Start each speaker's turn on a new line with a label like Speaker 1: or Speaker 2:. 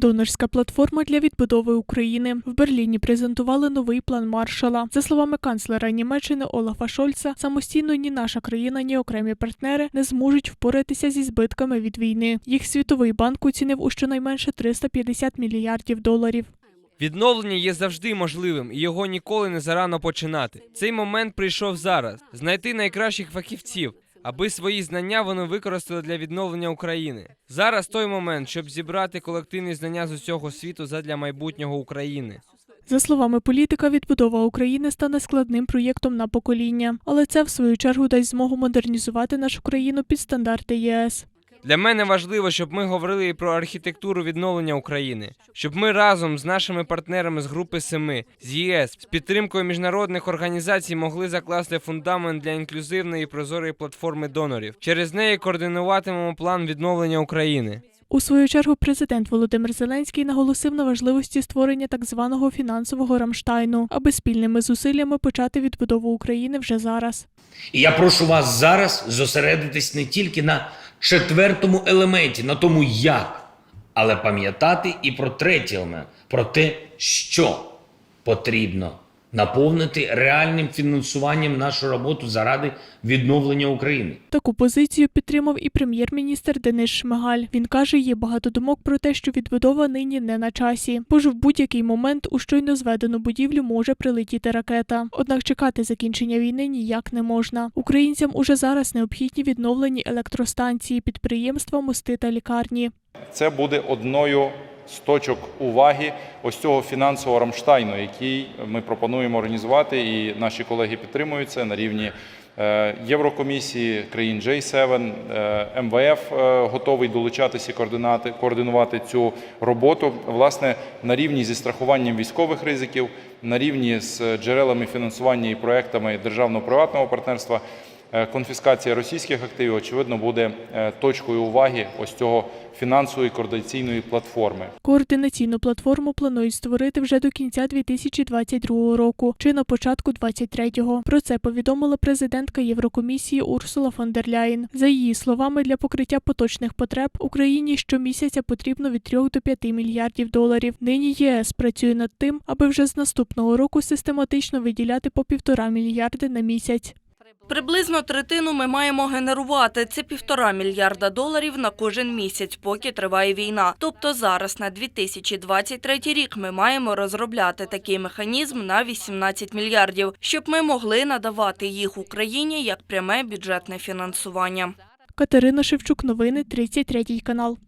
Speaker 1: Донорська платформа для відбудови України в Берліні презентували новий план Маршала. За словами канцлера Німеччини Олафа Шольца, самостійно ні наша країна, ні окремі партнери не зможуть впоратися зі збитками від війни. Їх світовий банк оцінив у щонайменше 350 мільярдів доларів.
Speaker 2: Відновлення є завжди можливим, і його ніколи не зарано починати. Цей момент прийшов зараз знайти найкращих фахівців, аби свої знання вони використали для відновлення України. Зараз той момент, щоб зібрати колективні знання з усього світу задля майбутнього України.
Speaker 1: За словами політика, відбудова України стане складним проєктом на покоління, але це в свою чергу дасть змогу модернізувати нашу країну під стандарти ЄС.
Speaker 2: Для мене важливо, щоб ми говорили і про архітектуру відновлення України, щоб ми разом з нашими партнерами з групи Семи, з ЄС, з підтримкою міжнародних організацій могли закласти фундамент для інклюзивної і прозорої платформи донорів. Через неї координуватимемо план відновлення України.
Speaker 1: У свою чергу президент Володимир Зеленський наголосив на важливості створення так званого фінансового Рамштайну, аби спільними зусиллями почати відбудову України вже зараз.
Speaker 3: І я прошу вас зараз зосередитись не тільки на четвертому елементі, на тому як, але пам'ятати і про третій елемент, про те, що потрібно наповнити реальним фінансуванням нашу роботу заради відновлення України.
Speaker 1: Таку позицію підтримав і прем'єр-міністр Денис Шмигаль. Він каже, є багато думок про те, що відбудова нині не на часі, бо ж в будь-який момент у щойно зведену будівлю може прилетіти ракета. Однак чекати закінчення війни ніяк не можна. Українцям уже зараз необхідні відновлені електростанції, підприємства, мости та лікарні.
Speaker 4: Це буде одною з точок уваги ось цього фінансового Рамштайну, який ми пропонуємо організувати, і наші колеги підтримують це на рівні е, Єврокомісії, країн J7, е, МВФ е, готовий долучатися координати, координувати цю роботу. Власне, на рівні зі страхуванням військових ризиків, на рівні з джерелами фінансування і проектами державно-приватного партнерства. Е, Конфіскація російських активів, очевидно, буде е, точкою уваги ось цього фінансової координаційної платформи.
Speaker 1: Координаційну платформу планують створити вже до кінця 2022 року чи на початку 2023-го. Про це повідомила президентка Єврокомісії Урсула фон дер Ляєн. За її словами, для покриття поточних потреб Україні щомісяця потрібно від 3 до 5 мільярдів доларів. Нині ЄС працює над тим, аби вже з наступного року систематично виділяти по півтора мільярди на місяць.
Speaker 5: Приблизно третину ми маємо генерувати. Це півтора мільярда доларів на кожен місяць, поки триває війна. Тобто зараз на 2023 рік ми маємо розробляти такий механізм на 18 мільярдів, щоб ми могли надавати їх Україні як пряме бюджетне фінансування.
Speaker 1: Катерина Шевчук, новини 33 канал.